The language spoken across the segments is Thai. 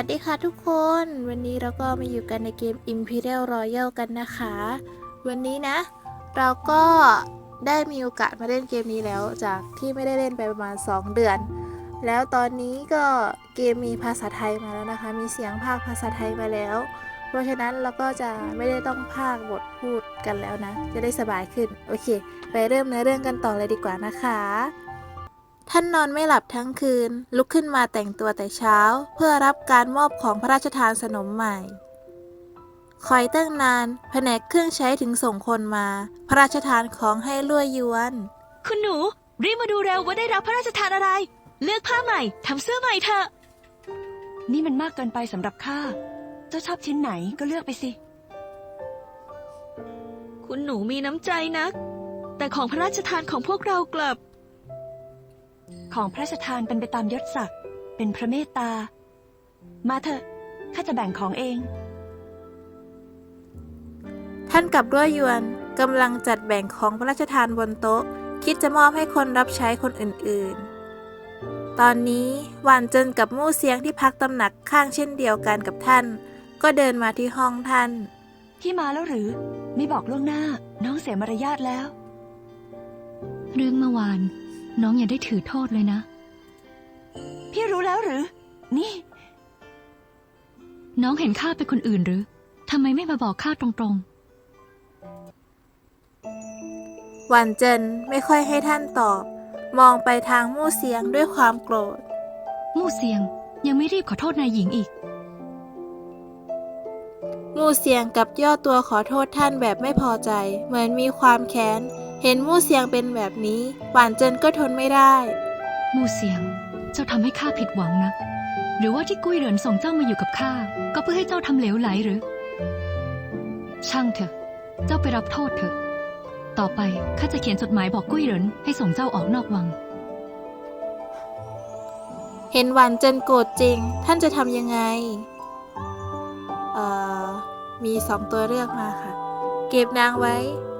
วัสดีค่ะทุกคน วันนี้เราก็มาอยู่กันในเกม Imperial Royal กันนะคะ วันนี้นะ เราก็ได้มีโอกาสมาเล่นเกมนี้แล้วจากที่ไม่ได้เล่นไปประมาณ 2 เดือน แล้วตอนนี้ก็เกมมีภาษาไทยมาแล้วนะคะ มีเสียงภาคภาษาไทยมาแล้ว เพราะฉะนั้นเราก็จะไม่ได้ต้องภาคบทพูดกันแล้วนะ จะได้สบายขึ้น โอเค ไปเริ่มเนื้อเรื่องกันต่อเลยดีกว่านะคะ ท่านนอนไม่หลับทั้งคืน ลุกขึ้นมาแต่งตัวแต่เช้า เพื่อรับการมอบของพระราชทานสนมใหม่คอยตั้งนานแผนกเครื่องใช้ถึงส่งคนมา พระราชทานของให้ลั่วยวน คุณหนู รีบมาดูเร็วว่าได้รับพระราชทานอะไร เลือกผ้าใหม่ทำเสื้อใหม่เถอะ นี่มันมากเกินไปสำหรับข้า เจ้าชอบชิ้นไหนก็เลือกไปสิ คุณหนูมีน้ำใจนัก แต่ของพระราชทานของพวกเรากลับ ของพระราชทานเป็นไปตามยศศักดิ์เป็นพระเมตตา มาเถอะข้าจะแบ่งของเอง ท่านกับลั่วยวนกำลังจัดแบ่งของพระราชทานบนโต๊ะ คิดจะมอบให้คนรับใช้คนอื่นๆ ตอนนี้หวานเจินกับมู่เสียงที่พักตำหนักข้างเช่นเดียวกันกับท่าน ก็เดินมาที่ห้องท่านพี่มาแล้วหรือ ไม่บอกล่วงหน้า น้องเสียมารยาทแล้ว เรื่องเมื่อวาน น้องอย่าได้ถือโทษเลยนะ พี่รู้แล้วหรือ นี่ น้องเห็นข้าเป็นคนอื่นหรือทำไมไม่มาบอกข้าตรงหวานเจินไม่ค่อยให้ท่านตอบ มองไปทางมู่เสียงด้วยความโกรธ ๆ มู่เสียงยังไม่รีบขอโทษนายหญิงอีก มู่เสียงกับย่อตัวขอโทษท่านแบบไม่พอใจ เหมือนมีความแค้น เห็นมู่เสียงเป็นแบบนี้ หวานเจินก็ทนไม่ได้ มู่เสียง เจ้าทำให้ข้าผิดหวังนะ หรือว่าที่กุ้ยเหรินส่งเจ้ามาอยู่กับข้า ก็เพื่อให้เจ้าทำเหลวไหลหรือ ช่างเถอะ เจ้าไปรับโทษเถอะ ต่อไปข้าจะเขียนจดหมายบอกกุ้ยเหรินให้ส่งเจ้าออกนอกวัง เห็นหวานเจินโกรธจริง ท่านจะทำยังไง เอ่อ มีสองตัวเลือกมาค่ะ เก็บนางไว้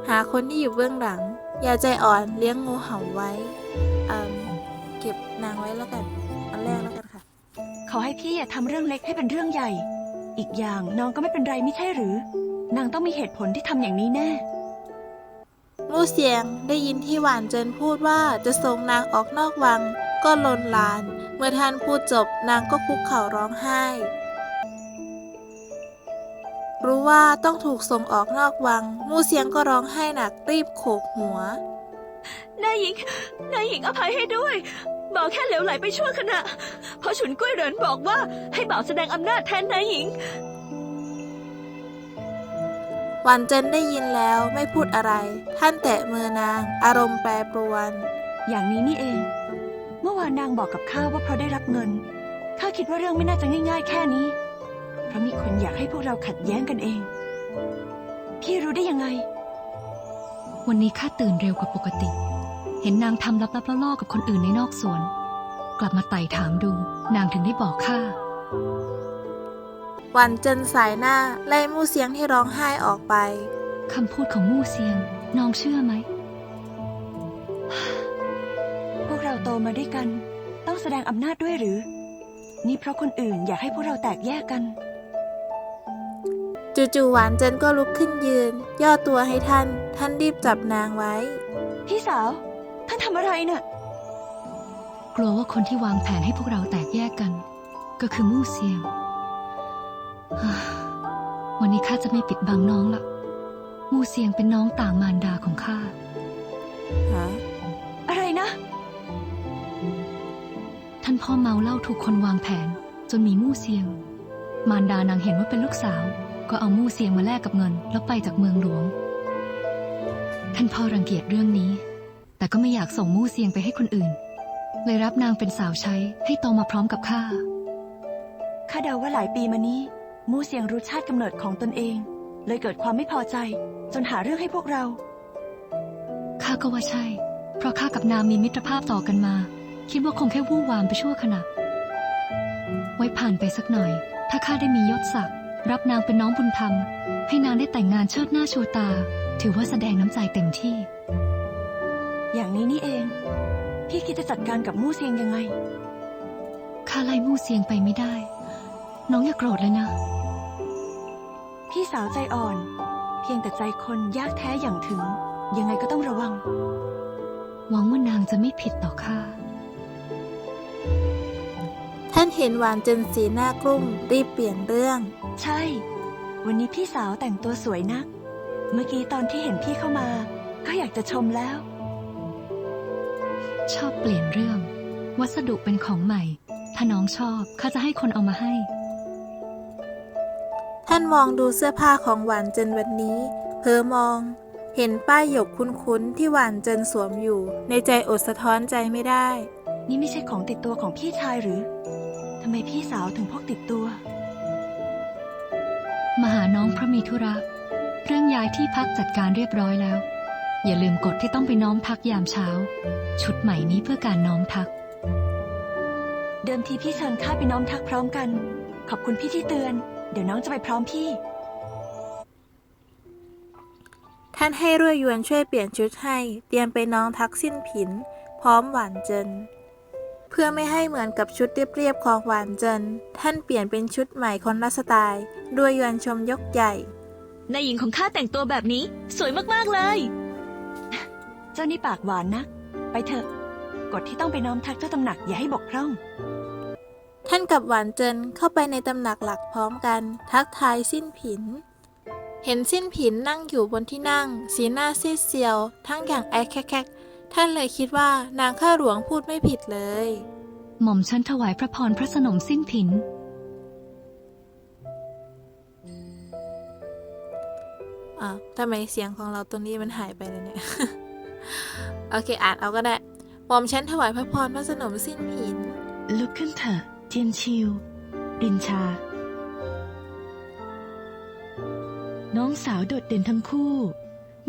หาคนที่อยู่เบื้องหลัง อย่าใจอ่อนเลี้ยงงูเห่าไว้เอ่มเก็บนางไว้แล้วกัน อันแรกแล้วกันค่ะ ขอให้พี่อย่าทำเรื่องเล็กให้เป็นเรื่องใหญ่ อีกอย่างน้องก็ไม่เป็นไรไม่ใช่หรือ นางต้องมีเหตุผลที่ทำอย่างนี้แน่มู่เสียงได้ยินที่หวานเจินพูดว่าจะส่งนางออกนอกวัง ก็ลนลาน เมื่อท่านพูดจบนางก็คุกเข่าร้องไห้ รู้ว่าต้องถูกส่งออกนอกวัง มู่เสียงก็ร้องไห้หนักรีบโขกหัวนายหญิงนายหญิงอภัยให้ด้วยบอกแค่เหลวไหลไปชั่วขณะเพราะฉุนกุ้ยเหรินบอกว่าให้บ่าวแสดงอำนาจแทนนายหญิงหวันเจินได้ยินแล้วไม่พูดอะไร ท่านแตะมือนาง อารมณ์แปรปรวน อย่างนี้นี่เอง เมื่อวานนางบอกกับข้าว่าเพราะได้รับเงินข้าคิดว่าเรื่องไม่น่าจะง่าย ๆ แค่นี้ เพราะมีคนอยากให้พวกเราขัดแย้งกันเอง พี่รู้ได้ยังไง วันนี้ข้าตื่นเร็วกว่าปกติ เห็นนางทำลับๆล่อๆกับคนอื่นในนอกสวน กลับมาไต่ถามดู นางถึงได้บอกข้าหวันเจินสายหน้าไล่มู่เสียงที่ร้องไห้ออกไป คำพูดของมู่เซียง น้องเชื่อไหม พวกเราโตมาด้วยกัน ต้องแสดงอำนาจด้วยหรือ นี่เพราะคนอื่นอยากให้พวกเราแตกแยกกัน จู่ๆหวานเจินก็ลุกขึ้นยืน ย่อตัวให้ท่าน ท่านรีบจับนางไว้ พี่สาว ท่านทำอะไรเนะ่ะ กลัวว่าคนที่วางแผนให้พวกเราแตกแยกกัน ก็คือมู่เซียงฮ่าวันนี้ข้าจะไม่ปิดบังน้องละมู่เซียงเป็นน้องต่างมารดาของข้าฮะอะไรนะ ท่านพ่อเมาเหล้าถูกคนวางแผน จนมีมู่เซียง มารดานางเห็นว่าเป็นลูกสาว ก็เอามู่เซียงมาแลกกับเงิน แล้วไปจากเมืองหลวง ท่านพ่อรังเกียจเรื่องนี้ แต่ก็ไม่อยากส่งมู่เซียงไปให้คนอื่น เลยรับนางเป็นสาวใช้ให้โตมาพร้อมกับข้า ข้าเดาว่าหลายปีมานี้ มูเสียงรู้ชาติกำเนิดของตนเอง เลยเกิดความไม่พอใจ จนหาเรื่องให้พวกเรา ข้าก็ว่าใช่ เพราะข้ากับนางมีมิตรภาพต่อกันมา คิดว่าคงแค่วู่วามไปชั่วขณะ ไว้ผ่านไปสักหน่อย ถ้าข้าได้มียศศักดิ์ รับนางเป็นน้องบุญธรรม ให้นางได้แต่งงานเชิดหน้าชูตา ถือว่าแสดงน้ำใจเต็มที่ อย่างนี้นี่เอง พี่คิดจะจัดการกับมู่เสียงยังไงข้าไล่มู่เซียงไปไม่ได้ น้องอย่าโกรธเลยนะ พี่สาวใจอ่อน เพียงแต่ใจคนยากแท้อย่างถึง ยังไงก็ต้องระวัง หวังว่านางจะไม่ผิดต่อข้าท่านเห็นหวานเจนสีหน้ากลุ้มรีบเปลี่ยนเรื่อง ใช่ วันนี้พี่สาวแต่งตัวสวยนัก เมื่อกี้ตอนที่เห็นพี่เข้ามา ก็อยากจะชมแล้ว ชอบเปลี่ยนเรื่อง วัสดุเป็นของใหม่ ถ้าน้องชอบข้าจะให้คนเอามาให้ ท่านมองดูเสื้อผ้าของหวานเจนวันนี้ เพอมอง เห็นป้ายหยกคุ้นๆ ที่หวานเจนสวมอยู่ ในใจอดสะท้อนใจไม่ได้ นี่ไม่ใช่ของติดตัวของพี่ชายหรือทำไมพี่สาวถึงพกติดตัว มาหาน้องเพราะมีธุระ เรื่องย้ายที่พักจัดการเรียบร้อยแล้ว อย่าลืมกฎที่ต้องไปน้อมทักยามเช้า ชุดใหม่นี้เพื่อการน้อมทัก เดิมทีพี่เชิญข้าไปน้อมทักพร้อมกัน ขอบคุณพี่ที่เตือน เดี๋ยวน้องจะไปพร้อมพี่ ท่านให้รุ่ยยวนช่วยเปลี่ยนชุดให้ เตรียมไปน้องทักสิ้นผิน พร้อมหวานเจนเพื่อไม่ให้เหมือนกับชุดเรียบๆของหวานเจนท่านเปลี่ยนเป็นชุดใหม่คนละสไตล์ด้วยยวนชมยกใหญ่ นายหญิงของข้าแต่งตัวแบบนี้ สวยมากๆเลย เจ้านี่ปากหวานนะ ไปเถอะ กฎที่ต้องไปน้อมทักเจ้าตำหนักอย่าให้บกพร่อง ท่านกับหวานเจินเข้าไปในตำหนักหลักพร้อมกัน ทักทายสิ้นผิน เห็นสิ้นผินนั่งอยู่บนที่นั่ง สีหน้าซีดเซียว ทั้งอย่างไอแคกๆ ท่านเลยคิดว่านางข้าหลวงพูดไม่ผิดเลย หม่อมฉันถวายพระพรพระสนมสิ้นผิน อ่าวทำไมเสียงของเราตรงนี้มันหายไปเลยเนี่ย โอเคอ่านเอาก็ได้ หม่อมฉันถวายพระพรพระสนมสิ้นผิน ลุกขึ้นเถอะเจียนชิวรินชา น้องสาวโดดเด่นทั้งคู่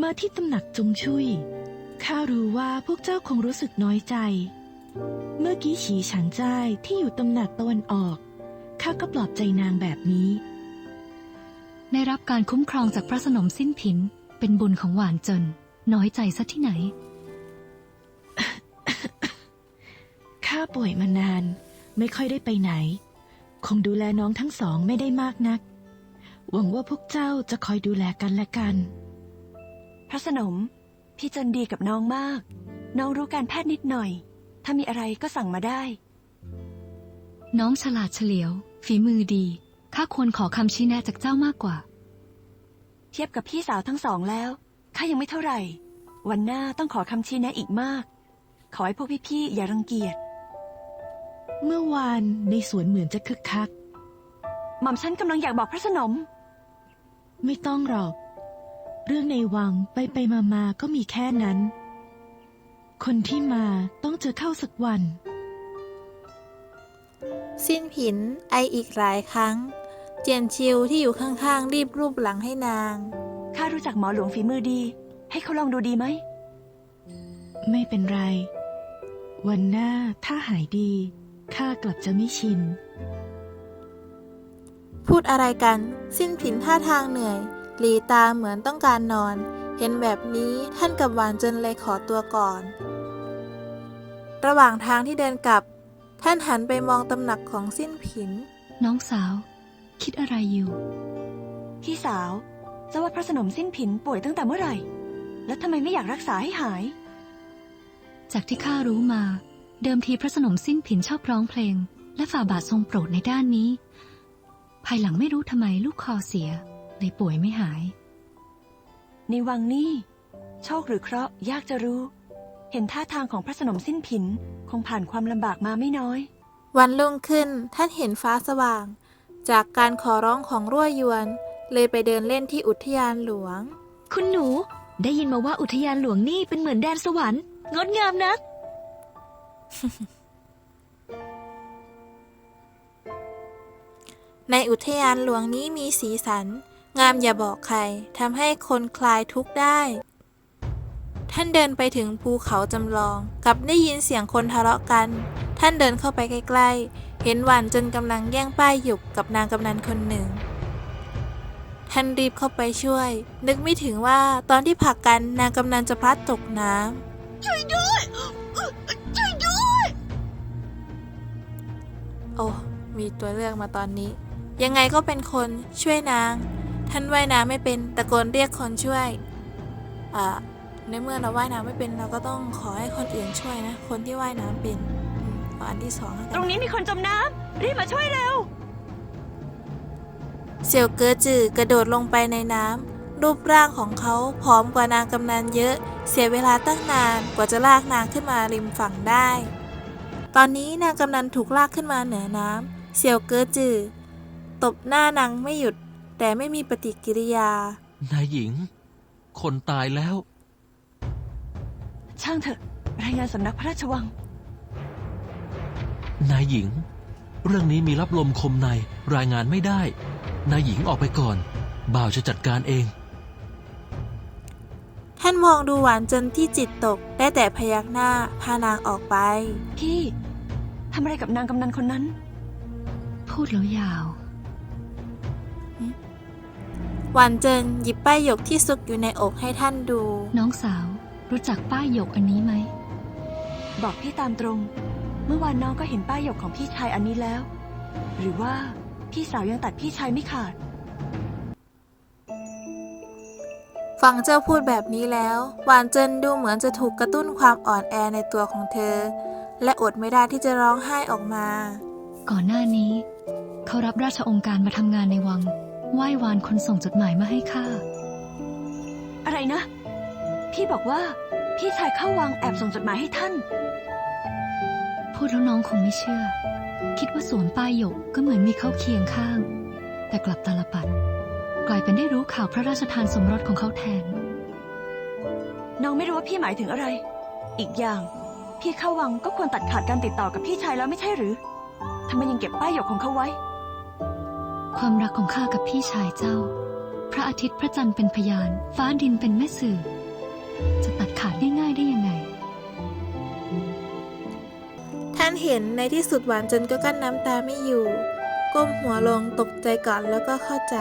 มาที่ตำหนักจงชุย ข้ารู้ว่าพวกเจ้าคงรู้สึกน้อยใจ เมื่อกี้ฉีฉันจ้ายที่อยู่ตำหนักตะวันออก ข้าก็ปลอบใจนางแบบนี้ ได้รับการคุ้มครองจากพระสนมสิ้นผิน เป็นบุญของหวานเจินน้อยใจซะที่ไหน ข้าป่วยมานาน ไม่ค่อยได้ไปไหน คงดูแลน้องทั้งสองไม่ได้มากนัก หวังว่าพวกเจ้าจะคอยดูแลกันและกัน พระสนม พี่เจันดีกับน้องมาก น้องรู้การแพทย์นิดหน่อย ถ้ามีอะไรก็สั่งมาได้ น้องฉลาดเฉลียว ฝีมือดี ข้าควรขอคำชี้แนะจากเจ้ามากกว่า เทียบกับพี่สาวทั้งสองแล้ว ข้ายังไม่เท่าไหร่ วันหน้าต้องขอคำชี้แนะอีกมาก ขอให้พวกพี่ๆอย่ารังเกียจ เมื่อวานในสวนเหมือนจะคึกคัก หม่อมฉันกำลังอยากบอกพระสนม ไม่ต้องหรอก เรื่องในวังไปไปมามาก็มีแค่นั้น คนที่มาต้องเจอเข้าสักวัน สิ้นผินไออีกหลายครั้ง เจียนชิวที่อยู่ข้างๆ รีบรูปหลังให้นาง ข้ารู้จักหมอหลวงฝีมือดี ให้เขาลองดูดีไหม ไม่เป็นไร วันหน้าถ้าหายดี ข้ากลับจะไม่ชิน พูดอะไรกัน สิ้นผินท่าทางเหนื่อย หลีตาเหมือนต้องการนอน เห็นแบบนี้ท่านกับหวานเจนเลยขอตัวก่อน ระหว่างทางที่เดินกลับ ท่านหันไปมองตำหนักของสิ้นผิน น้องสาว คิดอะไรอยู่ พี่สาวจะว่าพระสนมสิ้นผินป่วยตั้งแต่เมื่อไหร่ แล้วทำไมไม่อยากรักษาให้หาย จากที่ข้ารู้มา เดิมทีพระสนมสิ้นผินชอบร้องเพลง และฝ่าบาททรงโปรดในด้านนี้ ภายหลังไม่รู้ทำไมลูกคอเสีย เลยป่วยไม่หาย ในวังนี่โชคหรือเคราะห์ยากจะรู้ เห็นท่าทางของพระสนมสิ้นผิน คงผ่านความลำบากมาไม่น้อย วันรุ่งขึ้นท่านเห็นฟ้าสว่าง จากการขอร้องของรั่วยวน เลยไปเดินเล่นที่อุทยานหลวง คุณหนูได้ยินมาว่าอุทยานหลวงนี่เป็นเหมือนแดนสวรรค์งดงามนัก ในอุทยานหลวงนี้มีสีสัน งามอย่าบอกใครทำให้คนคลายทุกข์ได้ ท่านเดินไปถึงภูเขาจำลองกลับได้ยินเสียงคนทะเลาะกัน ท่านเดินเข้าไปใกล้ๆ เห็นหวานจนกำลังแย่งป้ายหยุกกับนางกำนันคนหนึ่ง ท่านรีบเข้าไปช่วย นึกไม่ถึงว่าตอนที่ผลักกันนางกำนันจะพลัดตกน้ำช่วยด้วยช่วยด้วยโอ้มีตัวเลือกมาตอนนี้ ยังไงก็เป็นคนช่วยนาง ท่านว่ายน้ำไม่เป็น ตะโกนเรียกคนช่วยอ่าในเมื่อเราว่ายน้ำไม่เป็นเราก็ต้องขอให้คนอื่นช่วยนะ คนที่ว่ายน้ำเป็นอืมเอาอันที่สองแล้วกัตรงนี้มีคนจมน้ำรีบมาช่วยเร็วเสี่ยวเกอจือกระโดดลงไปในน้ำรูปร่างของเขาผอมกว่านางกำนันเยอะ เสียเวลาตั้งนานกว่าจะลากนางขึ้นมาริมฝั่งได้ ตอนนี้นางกำนันถูกลากขึ้นมาเหนือน้ำเสี่ยวเกอจือตบหน้านางไม่หยุด แต่ไม่มีปฏิกิริยา นายหญิง คนตายแล้ว ช่างเถอะ รายงานสำนักพระราชวัง นายหญิง เรื่องนี้มีรับลมคมในรายงานไม่ได้ นายหญิงออกไปก่อน บ่าวจะจัดการเอง ท่านมองดูหวานจนที่จิตตก ได้แต่พยักหน้าพานางออกไป พี่ ทำอะไรกับนางกำนันคนนั้น พูดแล้วยาว หวานเจินหยิบป้ายหยกที่ซุกอยู่ในอกให้ท่านดู น้องสาว รู้จักป้ายหยกอันนี้ไหม บอกพี่ตามตรง เมื่อวานน้องก็เห็นป้ายหยกของพี่ชายอันนี้แล้ว หรือว่าพี่สาวยังตัดพี่ชายไม่ขาด ฟังเจ้าพูดแบบนี้แล้ว หวานเจินดูเหมือนจะถูกกระตุ้นความอ่อนแอในตัวของเธอ และอดไม่ได้ที่จะร้องไห้ออกมา ก่อนหน้านี้ เขารับราชองค์การมาทำงานในวัง ไหว้วานคนส่งจดหมายมาให้ข้า อะไรนะ พี่บอกว่า พี่ชายเข้าวังแอบส่งจดหมายให้ท่าน พูดแล้วน้องคงไม่เชื่อ คิดว่าสวมป้ายหยกก็เหมือนมีเขาเคียงข้าง แต่กลับตาลปัด กลายเป็นได้รู้ข่าวพระราชทานสมรสของเขาแทน น้องไม่รู้ว่าพี่หมายถึงอะไร อีกอย่าง พี่เข้าวังก็ควรตัดขาดการติดต่อกับพี่ชายแล้วไม่ใช่หรือทำไมยังเก็บป้ายหยกของเขาไว้ ความรักของข้ากับพี่ชายเจ้า พระอาทิตย์พระจันทร์เป็นพยาน ฟ้าดินเป็นแม่สื่อ จะตัดขาดง่ายๆได้ยังไง ท่านเห็นในที่สุดหวานเจินก็กั้นน้ำตาไม่อยู่ ก้มหัวลงตกใจก่อนแล้วก็เข้าใจ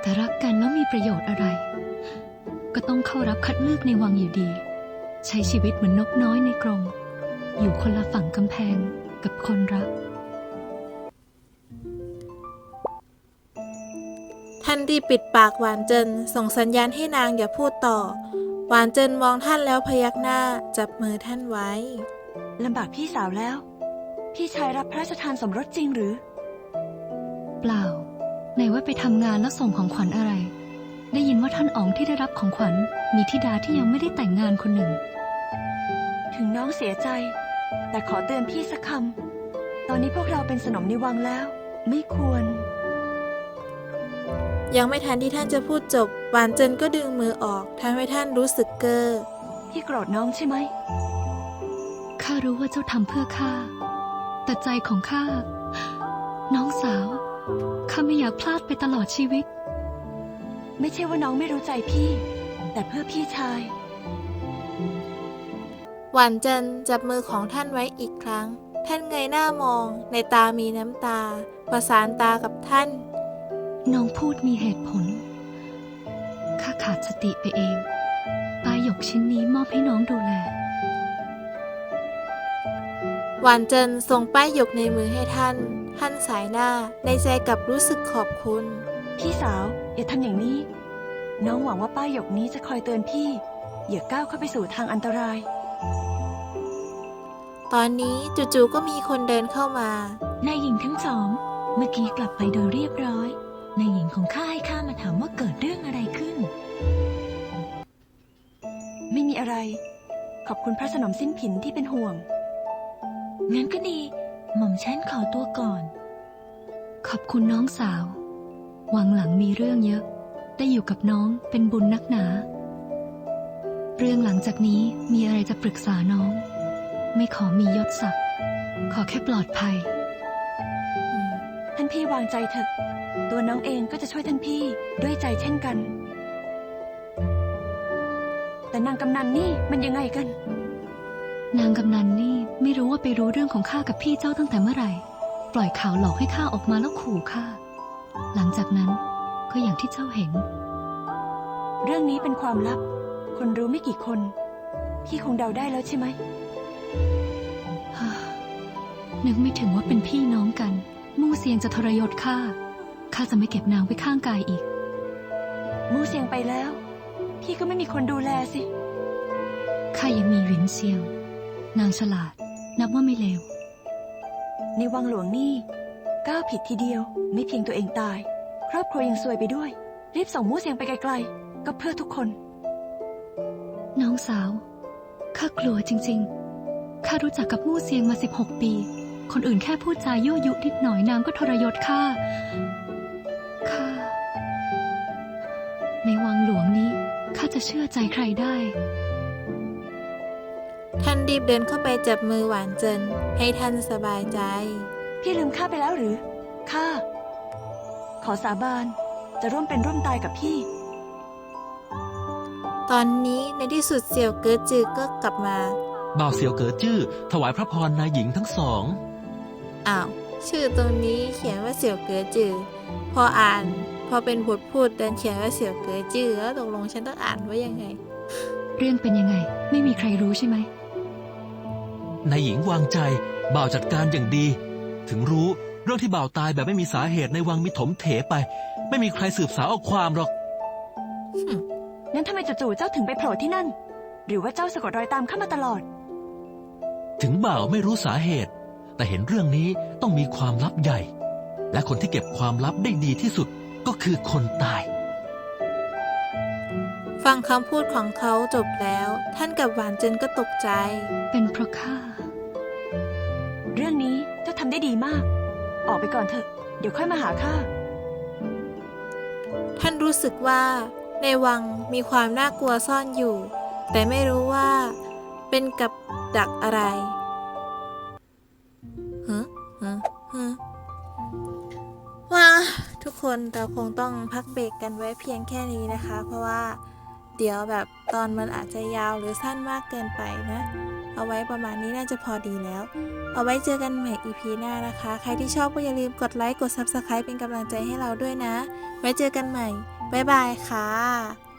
แต่รักกันแล้วมีประโยชน์อะไร ก็ต้องเข้ารับคัดเลือกในวังอยู่ดี ใช้ชีวิตเหมือนนกน้อยในกรงอยู่คนละฝั่งกำแพงกับคนรัก ท่านรีบปิดปากหวานเจินส่งสัญญาณให้นางอย่าพูดต่อ หวานเจินมองท่านแล้วพยักหน้าจับมือท่านไว้ลำบากพี่สาวแล้ว พี่ชายรับพระราชทานสมรสจริงหรือ เปล่าไหนว่าไปทำงานแล้วส่งของขวัญอะไร ได้ยินว่าท่านอ๋องที่ได้รับของขวัญ มีธิดาที่ยังไม่ได้แต่งงานคนหนึ่ง ถึงน้องเสียใจ แต่ขอเตือนพี่สักคำตอนนี้พวกเราเป็นสนมในวังแล้ว ไม่ควร ยังไม่ทันที่ท่านจะพูดจบ หวานเจินก็ดึงมือออกทำให้ท่านรู้สึกเกอ้อพี่โกรธน้องใช่ไหม ข้ารู้ว่าเจ้าทำเพื่อข้า แต่ใจของข้า น้องสาว ข้าไม่อยากพลาดไปตลอดชีวิต ไม่ใช่ว่าน้องไม่รู้ใจพี่ แต่เพื่อพี่ชาย หวานเจินจับมือของท่านไว้อีกครั้ง ท่านเงยหน้ามอง ในตามีน้ำตา ประสานตากับท่าน น้องพูดมีเหตุผล ข้าขาดสติไปเอง ปลายหยกชิ้นนี้มอบให้น้องดูแล หวานเจินส่งป้ายหยกในมือให้ท่าน ท่านสายหน้าในใจกลับรู้สึกขอบคุณ พี่สาว อย่าทำอย่างนี้ น้องหวังว่าป้ายหยกนี้จะคอยเตือนพี่ อย่าก้าวเข้าไปสู่ทางอันตราย ตอนนี้จู่ๆก็มีคนเดินเข้ามานายหญิงทั้งสอง เมื่อกี้กลับไปโดยเรียบร้อย นายหญิงของข้าให้ข้ามาถามว่าเกิดเรื่องอะไรขึ้น ไม่มีอะไร ขอบคุณพระสนมสิ้นผินที่เป็นห่วง งั้นก็ดี หม่อมฉันขอตัวก่อน ขอบคุณน้องสาว วังหลังมีเรื่องเยอะ ได้อยู่กับน้องเป็นบุญนักหนา เรื่องหลังจากนี้มีอะไรจะปรึกษาน้อง ไม่ขอมียศศักดิ์ขอแค่ปลอดภัย ท่านพี่วางใจเถอะ ตัวน้องเองก็จะช่วยท่านพี่ด้วยใจเช่นกัน แต่นางกำนันนี่มันยังไงกัน นางกำนันนี่ไม่รู้ว่าไปรู้เรื่องของข้ากับพี่เจ้าตั้งแต่เมื่อไหร่ ปล่อยข่าวหลอกให้ข้าออกมาแล้วขู่ข้า หลังจากนั้นก็อย่างที่เจ้าเห็น เรื่องนี้เป็นความลับ คนรู้ไม่กี่คน พี่คงเดาได้แล้วใช่ไหมนึกไม่ถึงว่าเป็นพี่น้องกัน มู่เซียงจะทรยศข้า ข้าจะไม่เก็บนางไว้ข้างกายอีก มู่เซียงไปแล้ว พี่ก็ไม่มีคนดูแลสิ ข้ายังมีหวินเซียง นางฉลาด นับว่าไม่เลว ในวังหลวงนี่ก้าวผิดทีเดียว ไม่เพียงตัวเองตาย ครอบครัวยังซวยไปด้วย รีบส่งมู่เซียงไปไกลๆ ก็เพื่อทุกคน น้องสาว ข้ากลัวจริงๆ ข้ารู้จักกับมู่เซียงมา 16 ปี คนอื่นแค่พูดจายั่วยุนิดหน่อยนางก็ทรยศข้า ข้าในวังหลวงนี้ข้าจะเชื่อใจใครได้ ท่านรีบเดินเข้าไปจับมือหวานเจิน ให้ท่านสบายใจ พี่ลืมข้าไปแล้วหรือ ข้า ขอสาบานจะร่วมเป็นร่วมตายกับพี่ ตอนนี้ในที่สุดเสี่ยวเกิดจือก็กลับมา บ่าวเสียวเก๋อจื้อถวายพระพรนายหญิงทั้งสอง อ้าว ชื่อตรงนี้เขียนว่าเสี่ยวเก๋อจือพออ่านพอเป็นบทพูดดันเขียนว่าเสี่ยวเก๋อจือแล้วตกลงฉันต้องอ่านว่ายังไง เรื่องเป็นยังไง ไม่มีใครรู้ใช่ไหมนายหญิงวางใจบ่าวจัดการอย่างดี ถึงรู้เรื่องที่บ่าวตายแบบไม่มีสาเหตุในวังมีถมเถไป ไม่มีใครสืบสาวเอาความหรอก นั้นทำไมจู่ๆเจ้าถึงไปโผล่ที่นั่น หรือว่าเจ้าสะกดรอยตามข้ามาตลอด ถึงบ่าวไม่รู้สาเหตุ แต่เห็นเรื่องนี้ต้องมีความลับใหญ่ และคนที่เก็บความลับได้ดีที่สุดก็คือคนตาย ฟังคำพูดของเขาจบแล้ว ท่านกับหวานเจินก็ตกใจ เป็นเพราะข้า เรื่องนี้เจ้าทำได้ดีมาก ออกไปก่อนเถอะ เดี๋ยวค่อยมาหาข้า ท่านรู้สึกว่า ในวังมีความน่ากลัวซ่อนอยู่ แต่ไม่รู้ว่า เป็นกับดักอะไรฮะ ฮะฮะว่าทุกคนเราคงต้องพักเบรกกันไว้เพียงแค่นี้นะคะ เพราะว่าเดี๋ยวแบบตอนมันอาจจะยาวหรือสั้นมากเกินไปนะ เอาไว้ประมาณนี้น่าจะพอดีแล้ว เอาไว้เจอกันใหม่ EP หน้านะคะ ใครที่ชอบก็อย่าลืมกดไลค์กด Subscribe เป็นกำลังใจให้เราด้วยนะ ไว้เจอกันใหม่ บ๊ายบายค่ะ